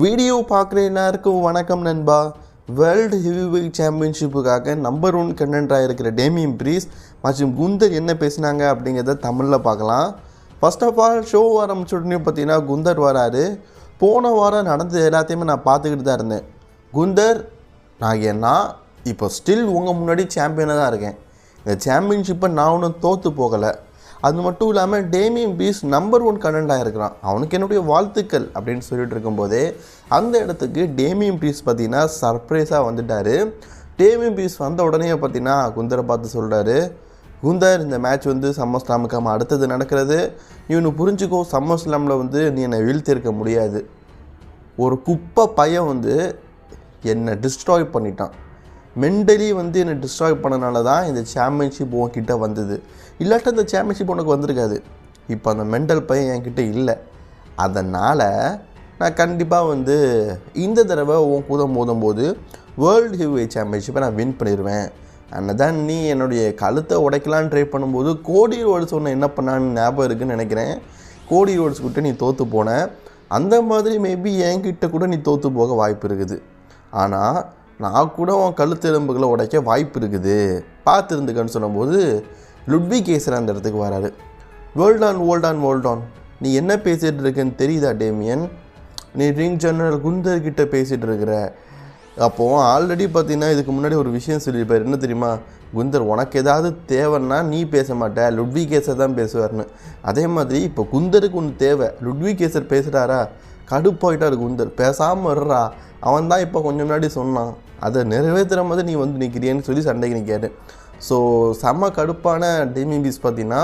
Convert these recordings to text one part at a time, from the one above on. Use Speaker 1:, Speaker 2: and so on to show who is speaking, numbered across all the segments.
Speaker 1: Video பார்க்குற எல்லாருக்கும் வணக்கம் நண்பா. வேர்ல்டு ஹெவிவெயிட் சாம்பியன்ஷிப்புக்காக நம்பர் ஒன் கண்டென்ட்டாக இருக்கிற டேமியன் பிரீஸ் மற்றும் குந்தர் என்ன பேசினாங்க அப்படிங்கிறத தமிழில் பார்க்கலாம். ஃபர்ஸ்ட் ஆஃப் ஆல் ஷோ ஆரம்பிச்ச உடனே பார்த்தீங்கன்னா குந்தர் வராரு. போன வாரம் நடந்தது எல்லாத்தையுமே நான் பார்த்துக்கிட்டு தான் இருந்தேன். குந்தர் நான் ஏன்னா இப்போ ஸ்டில் உங்கள் முன்னாடி சாம்பியனாக தான் இருக்கேன். இந்த சாம்பியன்ஷிப்பை நான் ஒன்றும் தோற்று போகலை. அது மட்டும் இல்லாமல் டேமியன் பீஸ் நம்பர் ஒன் கண்டென்ட்டாக இருக்கிறான். அவனுக்கு என்னுடைய வாழ்த்துக்கள் அப்படின்னு சொல்லிட்டு இருக்கும்போதே அந்த இடத்துக்கு டேமியன் பீஸ் பார்த்தீங்கன்னா சர்ப்ரைஸாக வந்துட்டார். டேமியன் பீஸ் வந்த உடனே பார்த்தீங்கன்னா குந்தரை பார்த்து சொல்கிறாரு குந்தர் இந்த மேட்ச் வந்து சம்மர் ஸ்லாமுக்காம அடுத்தது நடக்கிறது. நீ புரிஞ்சுக்கோ சம்மர் ஸ்லாமில் வந்து நீ என்னை வீழ்த்திருக்க முடியாது. ஒரு குப்பை பையன் வந்து என்னை டிஸ்ட்ராய் பண்ணிட்டான். மென்டலி வந்து என்னை டிஸ்ட்ராய் பண்ணனால தான் இந்த சாம்பியன்ஷிப் உன்கிட்ட வந்தது. இல்லாட்ட இந்த சாம்பியன்ஷிப் உனக்கு வந்திருக்காது. இப்போ அந்த மென்டல் பையன் என்கிட்ட இல்லை. அதனால் நான் கண்டிப்பாக வந்து இந்த தடவை உன் கூட மோதும்போது வேர்ல்டு ஹெவிவே சாம்பியன்ஷிப்பை நான் வின் பண்ணிடுவேன் அண்ட் தான் நீ என்னுடைய கழுத்தை உடைக்கலான்னு ட்ரை பண்ணும்போது கோடி ரோட்ஸ் ஒன்று என்ன பண்ணான்னு ஞாபகம் இருக்குன்னு நினைக்கிறேன். கோடி ரோட்ஸ் கிட்ட நீ தோற்று போன. அந்த மாதிரி மேபி என்கிட்ட கூட நீ தோற்று போக வாய்ப்பு இருக்குது. ஆனால் நான் கூட உன் கழுத்தெலும்புகளை உடைக்க வாய்ப்பு இருக்குது. பார்த்துருந்துக்கன்னு சொல்லும்போது லுட்வி கேசர் அந்த இடத்துக்கு வராரு. வேர்ல்டான் ஆன் வேர்ல்ட் ஆன் நீ என்ன பேசிகிட்டு இருக்கேன்னு தெரியுதா டேமியன்? நீ ரிங் ஜெனரல் குந்தர் கிட்ட பேசிகிட்டு இருக்கிற. அப்போது ஆல்ரெடி பார்த்தீங்கன்னா இதுக்கு முன்னாடி ஒரு விஷயம் சொல்லியிருப்பார். என்ன தெரியுமா? குந்தர் உனக்கு ஏதாவது தேவைன்னா நீ பேச மாட்ட. லுட்வி கேசர் தான் பேசுவார்னு. அதே மாதிரி இப்போ குந்தருக்கு ஒன்று தேவை. லுட்வி கேசர் பேசுகிறாரா கடுப்பாயிட்டார் குந்தர். பேசாமல் இருறா அவன் தான் இப்போ கொஞ்சம் முன்னாடி சொன்னான். அதை நிறைவேற்றுற மாதிரி நீ வந்து நிற்கிறியன்னு சொல்லி சண்டைக்கு நிற்காரு ஸோ செம்ம கடுப்பான டேமிங் பீஸ் பார்த்தீங்கன்னா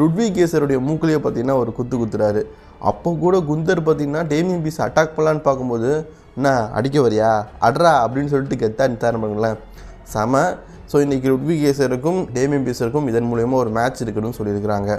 Speaker 1: ருட்வி கேசருடைய மூக்கிலேயே பார்த்தீங்கன்னா ஒரு குத்து குத்துறாரு. அப்போ கூட குந்தர் பார்த்தீங்கன்னா டேமிங் பீஸ் அட்டாக் பண்ணலான்னு பார்க்கும்போது என்ன அடிக்க வரியா? அட்ரா அப்படின்னு சொல்லிட்டு கெத்தா நித்தாரம் பண்ணுங்களேன் செம. ஸோ இன்றைக்கி ருட்வி கேசருக்கும் டேமிங் பீஸருக்கும் இதன் மூலயமா ஒரு மேட்ச் இருக்குன்னு சொல்லியிருக்கிறாங்க.